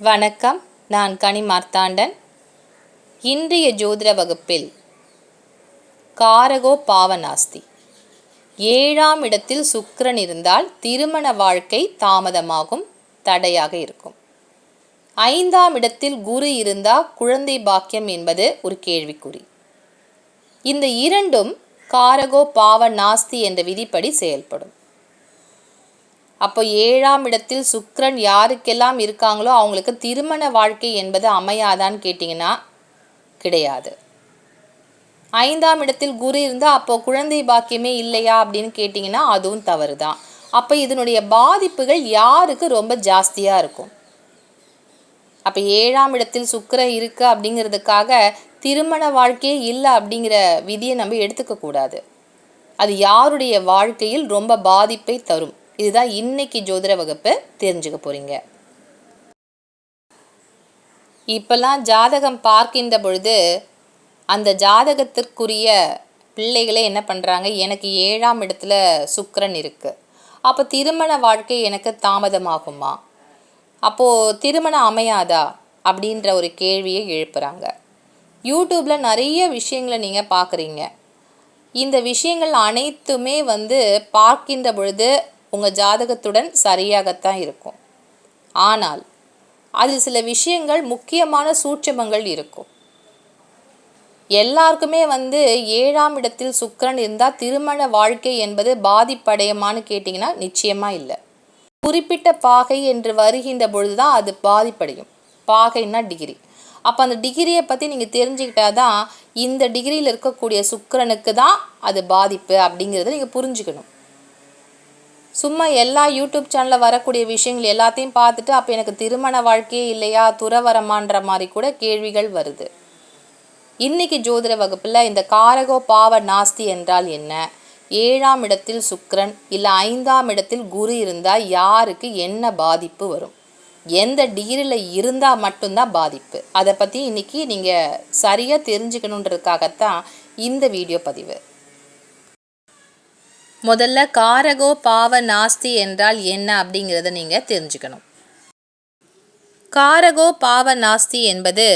வணக்கம். நான் கனி மார்த்தாண்டன். இன்றைய ஜோதிட வகுப்பில் காரகோ பாவநாஸ்தி. ஏழாம் இடத்தில் சுக்கரன் இருந்தால் திருமண வாழ்க்கை தாமதமாகும் தடையாக இருக்கும். ஐந்தாம் இடத்தில் குரு இருந்தால் குழந்தை பாக்கியம் என்பது ஒரு கேள்விக்குறி. இந்த இரண்டும் காரகோ பாவ நாஸ்தி என்ற விதிப்படி செயல்படும். அப்போ ஏழாம் இடத்தில் சுக்ரன் யாருக்கெல்லாம் இருக்காங்களோ அவங்களுக்கு திருமண வாழ்க்கை என்பது அமையாதான்னு கேட்டிங்கன்னா கிடையாது. ஐந்தாம் இடத்தில் குரு இருந்தால் அப்போ குழந்தை பாக்கியமே இல்லையா அப்படின்னு கேட்டிங்கன்னா அதுவும் தவறு தான் அப்போ இதனுடைய பாதிப்புகள் யாருக்கு ரொம்ப ஜாஸ்தியாக இருக்கும்? அப்போ ஏழாம் இடத்தில் சுக்கிரன் இருக்கு அப்படிங்கிறதுக்காக திருமண வாழ்க்கையே இல்லை அப்படிங்கிற விதியை நம்ம எடுத்துக்கக்கூடாது. அது யாருடைய வாழ்க்கையில் ரொம்ப பாதிப்பை தரும்? இதுதான் இன்னைக்கு ஜோதிட வகுப்பு தெரிஞ்சுக்க போகிறீங்க இப்போல்லாம் ஜாதகம் பார்க்கின்ற பொழுது அந்த ஜாதகத்திற்குரிய பிள்ளைகளே என்ன பண்ணுறாங்க எனக்கு ஏழாம் இடத்துல சுக்கரன் இருக்குது அப்போ திருமண வாழ்க்கை எனக்கு தாமதமாகுமா? அப்போது திருமணம் அமையாதா? அப்படின்ற ஒரு கேள்வியை எழுப்புகிறாங்க யூடியூப்பில் நிறைய விஷயங்களை நீங்கள் பார்க்குறீங்க இந்த விஷயங்கள் அனைத்துமே வந்து பார்க்கின்ற பொழுது உங்கள் ஜாதகத்துடன் சரியாகத்தான் இருக்கும். ஆனால் அதில் சில விஷயங்கள் முக்கியமான சூட்சமங்கள் இருக்கும். எல்லாருக்குமே வந்து ஏழாம் இடத்தில் சுக்கரன் இருந்தால் திருமண வாழ்க்கை என்பது பாதிப்படையுமான்னு கேட்டிங்கன்னா நிச்சயமாக இல்லை. குறிப்பிட்ட பாகை என்று வருகின்ற பொழுது தான் அது பாதிப்படையும். பாகைன்னா டிகிரி. அப்போ அந்த டிகிரியை பற்றி நீங்கள் தெரிஞ்சுக்கிட்டா தான் இந்த டிகிரியில் இருக்கக்கூடிய சுக்கரனுக்கு தான் அது பாதிப்பு அப்படிங்கிறத நீங்கள் புரிஞ்சுக்கணும். சும்மா எல்லா யூடியூப் சேனலில் வரக்கூடிய விஷயங்கள் எல்லாத்தையும் பார்த்துட்டு அப்போ எனக்கு திருமண வாழ்க்கையே இல்லையா துறவரமான்ற மாதிரி கூட கேள்விகள் வருது. இன்னைக்கு ஜோதிட வகுப்பில் இந்த காரகோ பாவ நாஸ்தி என்றால் என்ன? ஏழாம் இடத்தில் சுக்ரன் இல்லை ஐந்தாம் இடத்தில் குரு இருந்தால் யாருக்கு என்ன பாதிப்பு வரும்? எந்த டிகிரியில் இருந்தால் மட்டும்தான் பாதிப்பு. அதை பற்றி இன்றைக்கி நீங்கள் சரியாக தெரிஞ்சுக்கணுன்றதுக்காகத்தான் இந்த வீடியோ பதிவு. முதல்ல காரகோ பாவ நாஸ்தி என்றால் என்ன அப்படிங்கிறத நீங்கள் தெரிஞ்சுக்கணும். காரகோ பாவ நாஸ்தி என்பது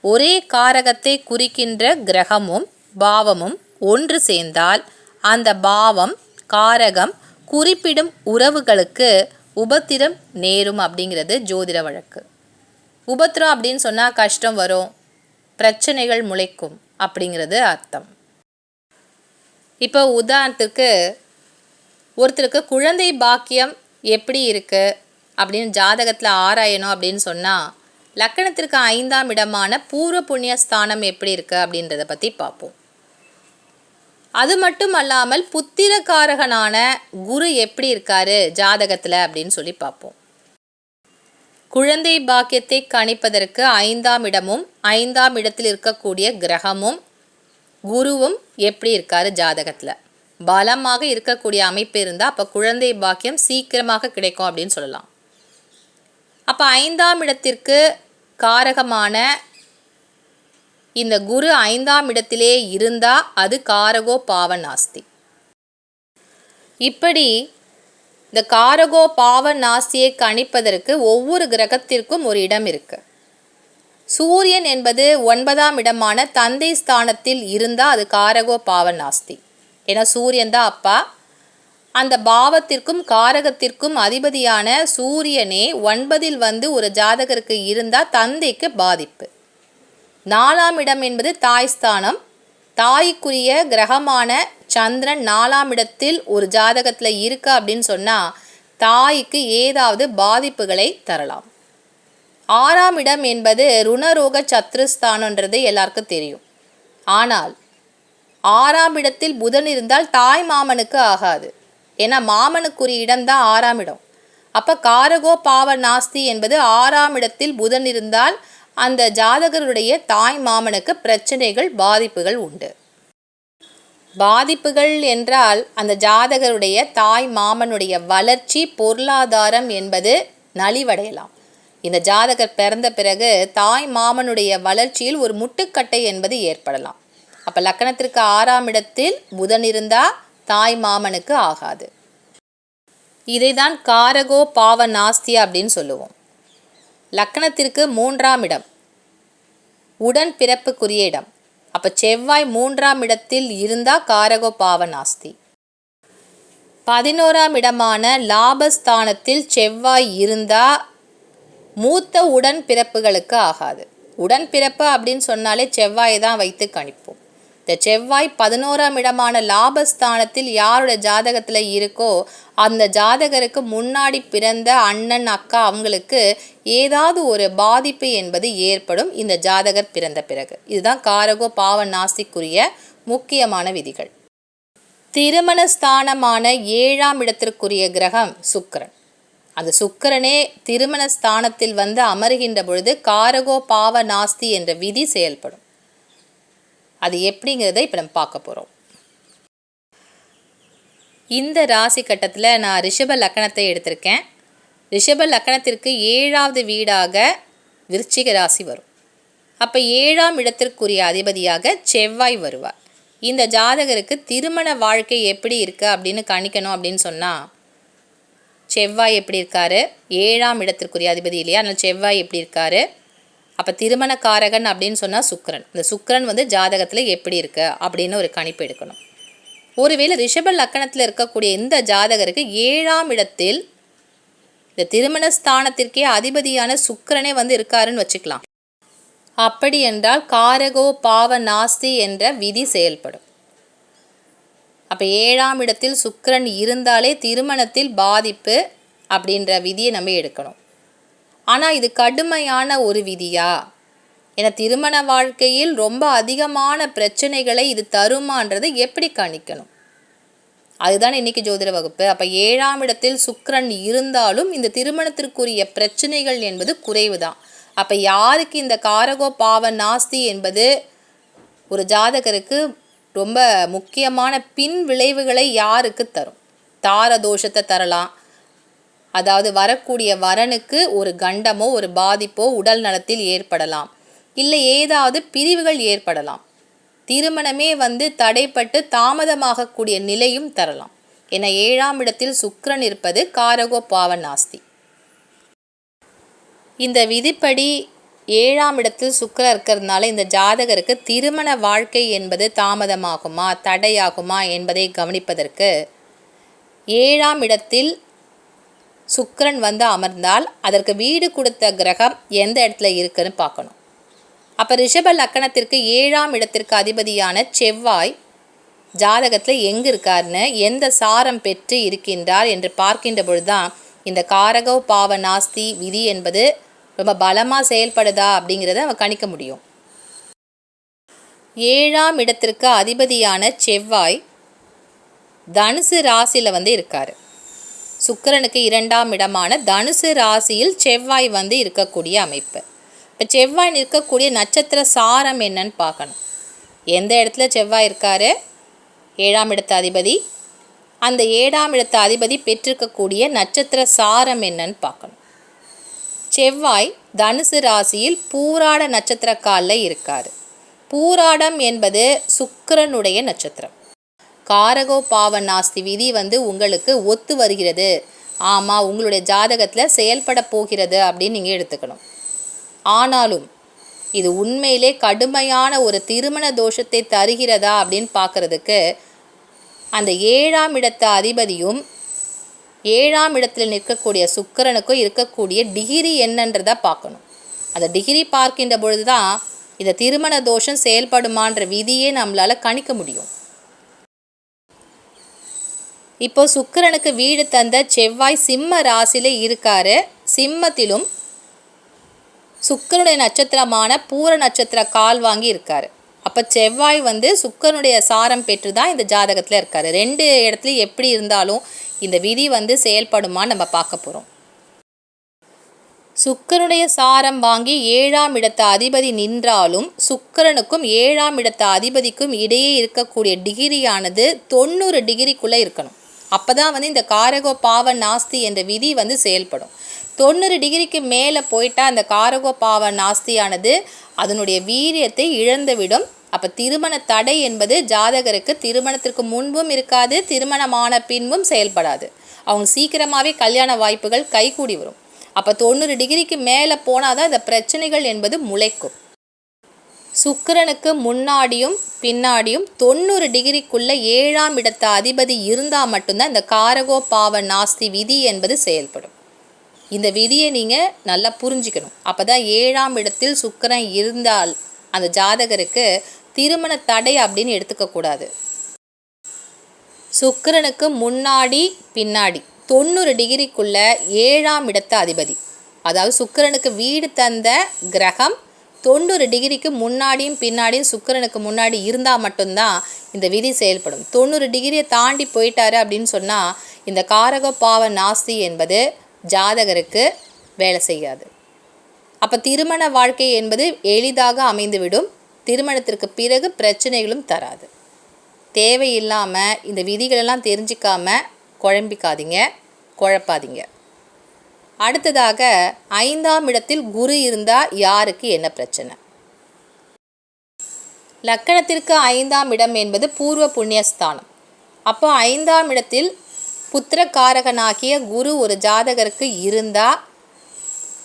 ஒரே காரகத்தை குறிக்கின்ற கிரகமும் பாவமும் ஒன்று சேர்ந்தால் அந்த பாவம் காரகம் குறிப்பிடும் உறவுகளுக்கு உபத்திரம் நேரும் அப்படிங்கிறது ஜோதிட வழக்கு. உபத்திரம் அப்படின்னு சொன்னால் கஷ்டம் வரும் பிரச்சனைகள் முளைக்கும் அப்படிங்கிறது அர்த்தம். இப்போ உதாரணத்துக்கு ஒருத்தருக்கு குழந்தை பாக்கியம் எப்படி இருக்குது அப்படின்னு ஜாதகத்தில் ஆராயணும் அப்படின்னு சொன்னால் லக்கணத்திற்கு ஐந்தாம் இடமான பூர்வ புண்ணிய ஸ்தானம் எப்படி இருக்குது அப்படின்றத பற்றி பார்ப்போம். அது மட்டும் அல்லாமல் புத்திரக்காரகனான குரு எப்படி இருக்காரு ஜாதகத்தில் அப்படின்னு சொல்லி பார்ப்போம். குழந்தை பாக்கியத்தை கணிப்பதற்கு ஐந்தாம் இடமும் ஐந்தாம் இடத்தில் இருக்கக்கூடிய கிரகமும் குருவும் எப்படி இருக்காரு ஜாதகத்தில்? பலமாக இருக்கக்கூடிய அமைப்பு இருந்தால் அப்போ குழந்தை பாக்கியம் சீக்கிரமாக கிடைக்கும் அப்படின்னு சொல்லலாம். அப்போ ஐந்தாம் இடத்திற்கு காரகமான இந்த குரு ஐந்தாம் இடத்திலே இருந்தால் அது காரகோ பாவநாஸ்தி இப்படி இந்த காரகோ பாவ கணிப்பதற்கு ஒவ்வொரு கிரகத்திற்கும் ஒரு இடம் இருக்குது சூரியன் என்பது ஒன்பதாம் இடமான தந்தை ஸ்தானத்தில் இருந்தால் அது காரகோ பாவ நாஸ்தி ஏன்னா சூரியன் தான் அப்பா. அந்த பாவத்திற்கும் காரகத்திற்கும் அதிபதியான சூரியனே ஒன்பதில் வந்து ஒரு ஜாதகருக்கு இருந்தால் தந்தைக்கு பாதிப்பு. நாலாம் இடம் என்பது தாய் ஸ்தானம். தாய்க்குரிய கிரகமான சந்திரன் நாலாம் இடத்தில் ஒரு ஜாதகத்தில் இருக்கு அப்படின்னு சொன்னால் தாய்க்கு ஏதாவது பாதிப்புகளை தரலாம். ஆறாம் இடம் என்பது ருணரோக சத்ருஸ்தானன்றது எல்லாருக்கும் தெரியும். ஆனால் ஆறாம் இடத்தில் புதன் இருந்தால் தாய் மாமனுக்கு ஆகாது. ஏன்னா மாமனுக்குரிய இடம்தான் ஆறாம் இடம். அப்போ காரகோ பாவ நாஸ்தி என்பது ஆறாம் இடத்தில் புதன் இருந்தால் அந்த ஜாதகருடைய தாய் மாமனுக்கு பிரச்சனைகள் பாதிப்புகள் உண்டு. பாதிப்புகள் என்றால் அந்த ஜாதகருடைய தாய் மாமனுடைய வளர்ச்சி பொருளாதாரம் என்பது நலிவடையலாம். இந்த ஜாதகர் பிறந்த பிறகு தாய் மாமனுடைய வளர்ச்சியில் ஒரு முட்டுக்கட்டை என்பது ஏற்படலாம். அப்போ லக்கணத்திற்கு ஆறாம் இடத்தில் புதன் இருந்தால் தாய் மாமனுக்கு ஆகாது. இதை தான் காரகோ பாவ நாஸ்தி அப்படின்னு சொல்லுவோம். லக்கணத்திற்கு மூன்றாம் இடம். உடன் பிறப்புக்குரிய இடம். அப்போ செவ்வாய் மூன்றாம் இடத்தில் இருந்தால் காரகோ பாவ நாஸ்தி. பதினோராம் இடமான லாபஸ்தானத்தில் செவ்வாய் இருந்தால் மூத்த உடன் பிறப்புகளுக்கு ஆகாது. உடன்பிறப்பு அப்படின்னு சொன்னாலே செவ்வாயை தான் வைத்து கணிப்போம். இந்த செவ்வாய் பதினோராம் இடமான லாபஸ்தானத்தில் யாரோட ஜாதகத்தில் இருக்கோ அந்த ஜாதகருக்கு முன்னாடி பிறந்த அண்ணன் அக்கா அவங்களுக்கு ஏதாவது ஒரு பாதிப்பு என்பது ஏற்படும். இந்த ஜாதகர் பிறந்த பிறகு. இதுதான் காரகோ பாவ நாஸ்திக்குரிய முக்கியமான விதிகள். திருமண ஸ்தானமான ஏழாம் இடத்திற்குரிய கிரகம் சுக்கரன். அந்த சுக்கிரனே திருமண ஸ்தானத்தில் வந்து அமருகின்ற பொழுது காரகோ பாவ நாஸ்தி என்ற விதி செயல்படும். அது எப்படிங்கிறத இப்போ நம்ம பார்க்க போகிறோம் இந்த ராசி கட்டத்தில் நான் ரிஷப லக்கணத்தை எடுத்திருக்கேன். ரிஷப லக்கணத்திற்கு ஏழாவது வீடாக விருச்சிக ராசி வரும். அப்போ ஏழாம் இடத்திற்குரிய அதிபதியாக செவ்வாய் வருவார். இந்த ஜாதகருக்கு திருமண வாழ்க்கை எப்படி இருக்குது அப்படின்னு கணிக்கணும் அப்படின்னு சொன்னால் செவ்வாய் எப்படி இருக்காரு? ஏழாம் இடத்திற்குரிய அதிபதி இல்லையா? அதனால் செவ்வாய் எப்படி இருக்காரு? அப்போ திருமண காரகன் அப்படின்னு சொன்னால் சுக்கரன். இந்த சுக்கரன் வந்து ஜாதகத்தில் எப்படி இருக்கு? அப்படின்னு ஒரு கணிப்பு எடுக்கணும். ஒருவேளை ரிஷப லக்கணத்தில் இருக்கக்கூடிய இந்த ஜாதகருக்கு ஏழாம் இடத்தில் இந்த திருமண ஸ்தானத்திற்கே அதிபதியான சுக்கரனே வந்து இருக்காருன்னு வச்சுக்கலாம். அப்படி என்றால் காரகோ பாவ நாஸ்தி என்ற விதி செயல்படும். அப்போ ஏழாம் இடத்தில் சுக்கரன் இருந்தாலே திருமணத்தில் பாதிப்பு அப்படின்ற விதியை நம்ம எடுக்கணும். ஆனால் இது கடுமையான ஒரு விதியா? ஏன்னா திருமண வாழ்க்கையில் ரொம்ப அதிகமான பிரச்சனைகளை இது தருமான்றதை எப்படி கணிக்கணும்? அதுதான் இன்னைக்கு ஜோதிட வகுப்பு. அப்போ ஏழாம் இடத்தில் சுக்கரன் இருந்தாலும் இந்த திருமணத்திற்குரிய பிரச்சனைகள் என்பது குறைவு தான் அப்போ யாருக்கு இந்த காரகோ பாவ நாஸ்தி என்பது ஒரு ஜாதகருக்கு ரொம்ப முக்கியமான பின் விளைவுகளை யாருக்கு தரும்? தார தோஷத்தை தரலாம். அதாவது வரக்கூடிய வரனுக்கு ஒரு கண்டமோ ஒரு பாதிப்போ உடல் நலத்தில் ஏற்படலாம். இல்லை ஏதாவது பிரிவுகள் ஏற்படலாம். திருமணமே வந்து தடைப்பட்டு தாமதமாகக்கூடிய நிலையும் தரலாம். என ஏழாம் இடத்தில் சுக்கரன் இருப்பது காரகோ பாவ நாஸ்தி. இந்த விதிப்படி ஏழாம் இடத்தில் சுக்கரன் இருக்கிறதுனால இந்த ஜாதகருக்கு திருமண வாழ்க்கை என்பது தாமதமாகுமா தடையாகுமா என்பதை கவனிப்பதற்கு ஏழாம் இடத்தில் சுக்கரன் வந்து அமர்ந்தால் அதற்கு வீடு கொடுத்த கிரகம் எந்த இடத்துல இருக்குன்னு பார்க்கணும். அப்போ ரிஷப லக்கணத்திற்கு ஏழாம் இடத்திற்கு அதிபதியான செவ்வாய் ஜாதகத்தில் எங்கே இருக்காருன்னு எந்த சாரம் பெற்று இருக்கின்றார் என்று பார்க்கின்ற பொழுதுதான் இந்த காரகவ் பாவ நாஸ்தி விதி என்பது ரொம்ப பலமாக செயல்படுதா அப்படிங்கிறத நம்ம கணிக்க முடியும். ஏழாம் இடத்திற்கு அதிபதியான செவ்வாய் தனுசு ராசியில் வந்து இருக்கார். சுக்கரனுக்கு இரண்டாம் இடமான தனுசு ராசியில் செவ்வாய் வந்து இருக்கக்கூடிய அமைப்பு. இப்போ செவ்வாய் இருக்கக்கூடிய நட்சத்திர சாரம் என்னன்னு பார்க்கணும். எந்த இடத்துல செவ்வாய் இருக்கார்? ஏழாம் இடத்து அதிபதி. அந்த ஏழாம் இடத்து அதிபதி பெற்றிருக்கக்கூடிய நட்சத்திர சாரம் என்னன்னு பார்க்கணும். செவ்வாய் தனுசு ராசியில் பூராட நட்சத்திர காலில் இருக்கார். பூராடம் என்பது சுக்கரனுடைய நட்சத்திரம். காரகோ பாவ நாஸ்தி விதி வந்து உங்களுக்கு ஒத்து வருகிறது. ஆமாம் உங்களுடைய ஜாதகத்தில் செயல்பட போகிறது அப்படின்னு நீங்கள் எடுத்துக்கணும். ஆனாலும் இது உண்மையிலே கடுமையான ஒரு திருமண தோஷத்தை தருகிறதா அப்படின்னு பார்க்குறதுக்கு அந்த ஏழாம் இடத்த அதிபதியும் ஏழாம் இடத்தில் நிற்கக்கூடிய சுக்கிரனுக்கும் இருக்கக்கூடிய டிகிரி என்னன்றதை பார்க்கணும். அந்த டிகிரி பார்க்கின்ற பொழுது தான் இந்த திருமண தோஷம் செயல்படுமான்ற விதியே நம்மளால் கணிக்க முடியும். இப்போ சுக்கிரனுக்கு வீடு தந்த செவ்வாய் சிம்ம ராசியில் இருக்காரு. சிம்மத்திலும் சுக்கரனுடைய நட்சத்திரமான பூர நட்சத்திர கால் வாங்கி இருக்காரு. அப்போ செவ்வாய் வந்து சுக்கரனுடைய சாரம் பெற்று தான் இந்த ஜாதகத்தில் இருக்காரு. ரெண்டு இடத்துலையும் எப்படி இருந்தாலும் இந்த விதி வந்து செயல்படுமான்னு நம்ம பார்க்க போகிறோம் சுக்கரனுடைய சாரம் வாங்கி ஏழாம் இடத்த அதிபதி நின்றாலும் சுக்கரனுக்கும் ஏழாம் இடத்த அதிபதிக்கும் இடையே இருக்கக்கூடிய டிகிரியானது தொண்ணூறு டிகிரிக்குள்ளே இருக்கணும். அப்போ தான் வந்து இந்த காரகோ பாவ நாஸ்தி என்ற விதி வந்து செயல்படும். தொண்ணூறு டிகிரிக்கு மேலே போயிட்டால் அந்த காரகோ பாவ நாஸ்தியானது அதனுடைய வீரியத்தை இழந்துவிடும். அப்போ திருமண தடை என்பது ஜாதகருக்கு திருமணத்திற்கு முன்பும் இருக்காது திருமணமான பின்பும் செயல்படாது. அவங்க சீக்கிரமாகவே கல்யாண வாய்ப்புகள் கைகூடி வரும். அப்போ தொண்ணூறு டிகிரிக்கு மேலே போனால் தான் இந்த பிரச்சனைகள் என்பது முளைக்கும். சுக்கிரனுக்கு முன்னாடியும் பின்னாடியும் தொண்ணூறு டிகிரிக்குள்ளே ஏழாம் இடத்த அதிபதி இருந்தால் மட்டும்தான் இந்த காரகோ பாவ நாஸ்தி விதி என்பது செயல்படும். இந்த விதியை நீங்கள் நல்லா புரிஞ்சுக்கணும். அப்போ தான் ஏழாம் இடத்தில் சுக்கரன் இருந்தால் அந்த ஜாதகருக்கு திருமண தடை அப்படின்னு எடுத்துக்கக்கூடாது சுக்கிரனுக்கு முன்னாடி பின்னாடி தொண்ணூறு டிகிரிக்குள்ள ஏழாம் இடத்த அதிபதி. அதாவது சுக்கிரனுக்கு வீடு தந்த கிரகம் தொண்ணூறு டிகிரிக்கு முன்னாடியும் பின்னாடியும் சுக்கிரனுக்கு முன்னாடி இருந்தால் மட்டும்தான் இந்த விதி செயல்படும். தொண்ணூறு டிகிரியை தாண்டி போயிட்டாரு அப்படின்னு சொன்னால் இந்த காரக பாவ நாஸ்தி என்பது ஜாதகருக்கு வேலை செய்யாது. அப்போ திருமண வாழ்க்கை என்பது எளிதாக அமைந்துவிடும். திருமணத்திற்கு பிறகு பிரச்சனைகளும் தராது. தேவையில்லாமல் இந்த விதிகளெல்லாம் தெரிஞ்சிக்காம குழம்பிக்காதீங்க குழப்பாதீங்க. அடுத்ததாக ஐந்தாம் இடத்தில் குரு இருந்தால் யாருக்கு என்ன பிரச்சனை? லக்கணத்திற்கு ஐந்தாம் இடம் என்பது பூர்வ புண்ணியஸ்தானம். அப்போ ஐந்தாம் இடத்தில் புத்திரக்காரகனாகிய குரு ஒரு ஜாதகருக்கு இருந்தால்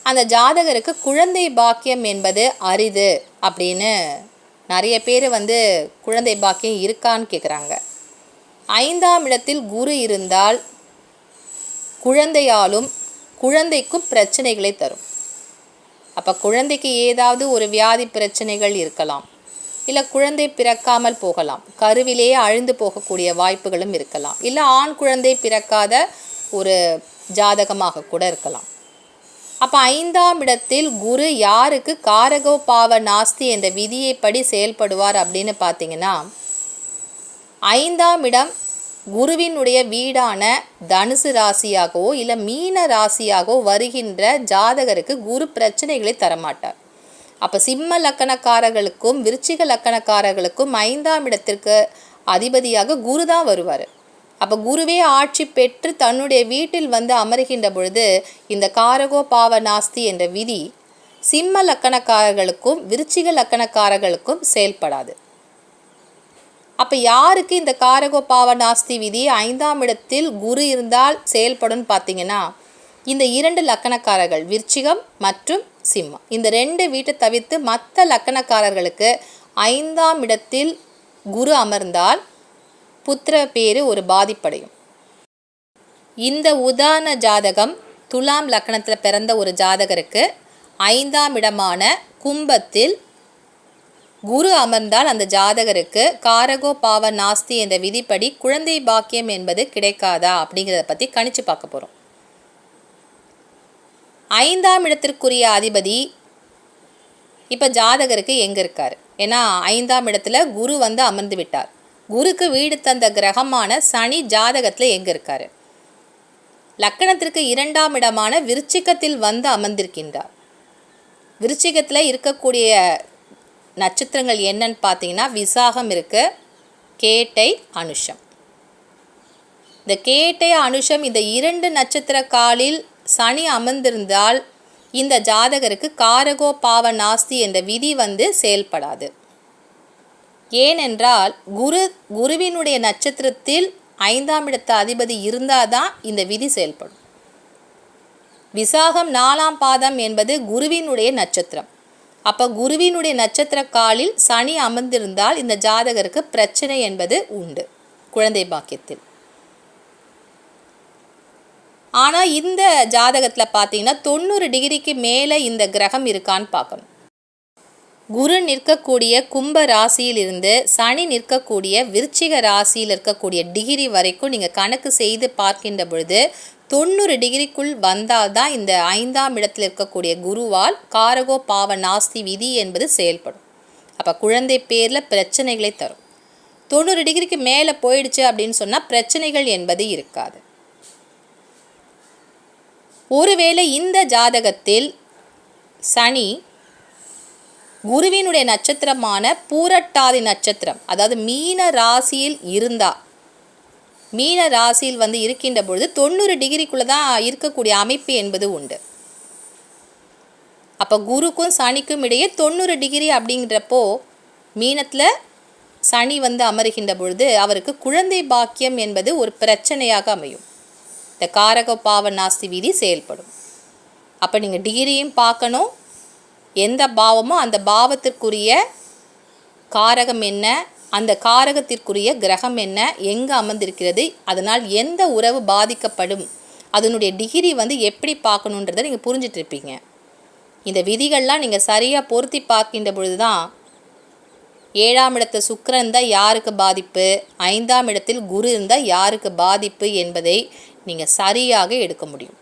அந்த ஜாதகருக்கு குழந்தை பாக்கியம் என்பது அரிது அப்படின்னு நிறைய பேர் வந்து குழந்தை பாக்கியம் இருக்கான்னு கேட்குறாங்க ஐந்தாம் இடத்தில் குரு இருந்தால் குழந்தையாலும் குழந்தைக்கும் பிரச்சனைகளை தரும். அப்போ குழந்தைக்கு ஏதாவது ஒரு வியாதி பிரச்சனைகள் இருக்கலாம். இல்லை குழந்தை பிறக்காமல் போகலாம். கருவிலேயே அழிந்து போகக்கூடிய வாய்ப்புகளும் இருக்கலாம். இல்லை ஆண் குழந்தை பிறக்காத ஒரு ஜாதகமாக கூட இருக்கலாம். அப்போ ஐந்தாம் இடத்தில் குரு யாருக்கு காரகோ பாவ நாஸ்தி என்ற விதியைப்படி செயல்படுவார் அப்படின்னு பார்த்தீங்கன்னா ஐந்தாம் இடம் குருவினுடைய வீடான தனுசு ராசியாகவோ இல்லை மீன ராசியாகவோ வருகின்ற ஜாதகருக்கு குரு பிரச்சனைகளை தரமாட்டார். அப்போ சிம்ம லக்கணக்காரர்களுக்கும் விருச்சிக லக்கணக்காரர்களுக்கும் ஐந்தாம் இடத்திற்கு அதிபதியாக குரு தான் வருவார். அப்போ குருவே ஆட்சி பெற்று தன்னுடைய வீட்டில் வந்து அமர்கின்ற பொழுது இந்த காரகோ பாவ நாஸ்தி என்ற விதி சிம்ம லக்கணக்காரர்களுக்கும் விருச்சிக லக்கணக்காரர்களுக்கும் செயல்படாது. அப்போ யாருக்கு இந்த காரகோ பாவ நாஸ்தி விதி ஐந்தாம் இடத்தில் குரு இருந்தால் செயல்படும் பார்த்தீங்கன்னா இந்த இரண்டு லக்கணக்காரர்கள் விருச்சிகம் மற்றும் சிம்மம். இந்த ரெண்டு வீட்டை தவிர்த்து மற்ற லக்கணக்காரர்களுக்கு ஐந்தாம் இடத்தில் குரு அமர்ந்தால் புத்திர பேரு ஒரு பாதிப்படையும். இந்த உதாரண ஜாதகம் துலாம் லக்கணத்தில் பிறந்த ஒரு ஜாதகருக்கு ஐந்தாம் இடமான கும்பத்தில் குரு அமர்ந்தால் அந்த ஜாதகருக்கு காரகோ பாவ நாஸ்தி என்ற விதிப்படி குழந்தை பாக்கியம் என்பது கிடைக்காதா அப்படிங்கிறத பற்றி கணிச்சு பார்க்க போகிறோம் ஐந்தாம் இடத்திற்குரிய அதிபதி இப்போ ஜாதகருக்கு எங்கே இருக்கார்? ஏன்னா ஐந்தாம் இடத்துல குரு வந்து அமர்ந்து விட்டார். குருக்கு வீடு தந்த கிரகமான சனி ஜாதகத்தில் எங்கே இருக்கார் லக்கணத்திற்கு இரண்டாம் இடமான விருச்சிகத்தில் வந்து அமர்ந்திருக்கின்றார். விருச்சிகத்தில் இருக்கக்கூடிய நட்சத்திரங்கள் என்னன்னு பார்த்தீங்கன்னா விசாகம் இருக்குது கேட்டை அனுஷம். இந்த கேட்டை அனுஷம் இந்த இரண்டு நட்சத்திர காலில் சனி அமர்ந்திருந்தால் இந்த ஜாதகருக்கு காரகோ பாவ நாஸ்தி என்ற விதி வந்து செயல்படாது. ஏனென்றால் குரு குருவினுடைய நட்சத்திரத்தில் ஐந்தாம் இடத்த அதிபதி இருந்தால் தான் இந்த விதி செயல்படும். விசாகம் நாலாம் பாதம் என்பது குருவினுடைய நட்சத்திரம். அப்போ குருவினுடைய நட்சத்திர காலில் சனி அமர்ந்திருந்தால் இந்த ஜாதகருக்கு பிரச்சனை என்பது உண்டு குழந்தை பாக்கியத்தில். ஆனால் இந்த ஜாதகத்தில் பார்த்தீங்கன்னா தொண்ணூறு டிகிரிக்கு மேலே இந்த கிரகம் இருக்கான்னு பார்க்கணும். குரு நிற்கக்கூடிய கும்ப ராசியிலிருந்து சனி நிற்கக்கூடிய விருச்சிக ராசியில் இருக்கக்கூடிய டிகிரி வரைக்கும் நீங்கள் கணக்கு செய்து பார்க்கின்ற பொழுது தொண்ணூறு டிகிரிக்குள் வந்தால் தான் இந்த ஐந்தாம் இடத்தில் இருக்கக்கூடிய குருவால் காரகோ பாவ நாஸ்தி விதி என்பது செயல்படும். அப்போ குழந்தை பேரில் பிரச்சனைகளை தரும். தொண்ணூறு டிகிரிக்கு மேலே போயிடுச்சு அப்படின்னு சொன்னால் பிரச்சனைகள் என்பது இருக்காது. ஒருவேளை இந்த ஜாதகத்தில் சனி குருவினுடைய நட்சத்திரமான பூரட்டாதி நட்சத்திரம் அதாவது மீன ராசியில் இருந்தா மீன ராசியில் வந்து இருக்கின்ற பொழுது தொண்ணூறு டிகிரிக்குள்ளே தான் இருக்கக்கூடிய அமைப்பு என்பது உண்டு. அப்போ குருக்கும் சனிக்கும் இடையே தொண்ணூறு டிகிரி அப்படிங்கிறப்போ மீனத்தில் சனி வந்து அமருகின்ற பொழுது அவருக்கு குழந்தை பாக்கியம் என்பது ஒரு பிரச்சனையாக அமையும். இந்த காரக பாவ நாஸ்தி விதி செயல்படும். அப்போ நீங்கள் டிகிரியும் பார்க்கணும் எந்த பாவமோ அந்த பாவத்திற்குரிய காரகம் என்ன? அந்த காரகத்திற்குரிய கிரகம் என்ன? எங்கே அமர்ந்திருக்கிறது? அதனால் எந்த உறவு பாதிக்கப்படும்? அதனுடைய டிகிரி வந்து எப்படி பார்க்கணுன்றதை நீங்கள் புரிஞ்சிட்டு இருப்பீங்க இந்த விதிகள்லாம் நீங்கள் சரியாக பொருத்தி பார்க்கின்ற பொழுது தான் ஏழாம் இடத்து சுக்கரன் இருந்தால் யாருக்கு பாதிப்பு? ஐந்தாம் இடத்தில் குரு இருந்தால் யாருக்கு பாதிப்பு என்பதை நீங்கள் சரியாக எடுக்க முடியும்.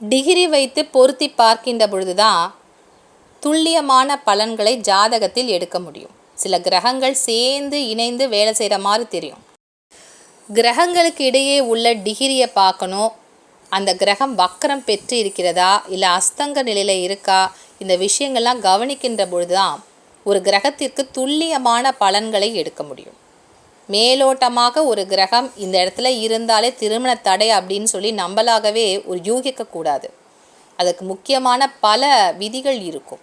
டிகிரி வைத்து பொருத்தி பார்க்கின்ற பொழுது தான் துல்லியமான பலன்களை ஜாதகத்தில் எடுக்க முடியும். சில கிரகங்கள் சேர்ந்து இணைந்து வேலை செய்கிற மாதிரி தெரியும். கிரகங்களுக்கு இடையே உள்ள டிகிரியை பார்க்கணும் அந்த கிரகம் வக்கரம் பெற்று இருக்கிறதா? இல்லை அஸ்தங்க நிலையில் இருக்கா? இந்த விஷயங்கள்லாம் கவனிக்கின்ற பொழுதுதான் ஒரு கிரகத்திற்கு துல்லியமான பலன்களை எடுக்க முடியும். மேலோட்டமாக ஒரு கிரகம் இந்த இடத்துல இருந்தாலே திருமண தடை அப்படின்னு சொல்லி நம்மளாகவே ஒரு யூகிக்கக்கூடாது அதுக்கு முக்கியமான பல விதிகள் இருக்கும்.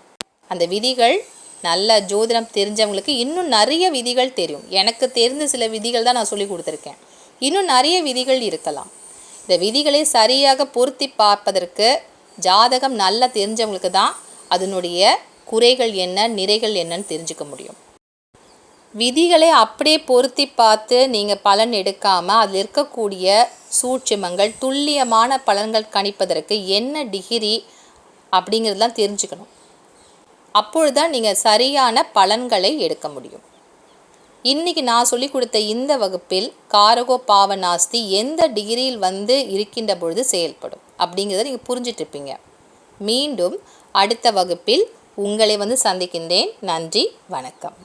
அந்த விதிகள் நல்ல ஜோதிடம் தெரிஞ்சவங்களுக்கு இன்னும் நிறைய விதிகள் தெரியும். எனக்கு தெரிந்த சில விதிகள் தான் நான் சொல்லி கொடுத்துருக்கேன். இன்னும் நிறைய விதிகள் இருக்கலாம். இந்த விதிகளை சரியாக பொருத்தி பார்ப்பதற்கு ஜாதகம் நல்லா தெரிஞ்சவங்களுக்கு தான் அதனுடைய குறைகள் என்ன நிறைகள் என்னன்னு தெரிஞ்சுக்க முடியும். விதிகளை அப்படியே பொருத்தி பார்த்து நீங்கள் பலன் எடுக்காமல் அதில் இருக்கக்கூடிய சூட்சுமங்கள் துல்லியமான பலன்கள் கணிப்பதற்கு என்ன டிகிரி அப்படிங்கிறதெல்லாம் தெரிஞ்சுக்கணும். அப்பொழுது தான் நீங்கள் சரியான பலன்களை எடுக்க முடியும். இன்றைக்கி நான் சொல்லி கொடுத்த இந்த வகுப்பில் காரகோ பாவநாஸ்தி எந்த டிகிரியில் வந்து இருக்கின்ற பொழுது செயல்படும் அப்படிங்கிறத நீங்கள் புரிஞ்சிட்ருப்பீங்க மீண்டும் அடுத்த வகுப்பில் உங்களை வந்து சந்திக்கின்றேன். நன்றி வணக்கம்.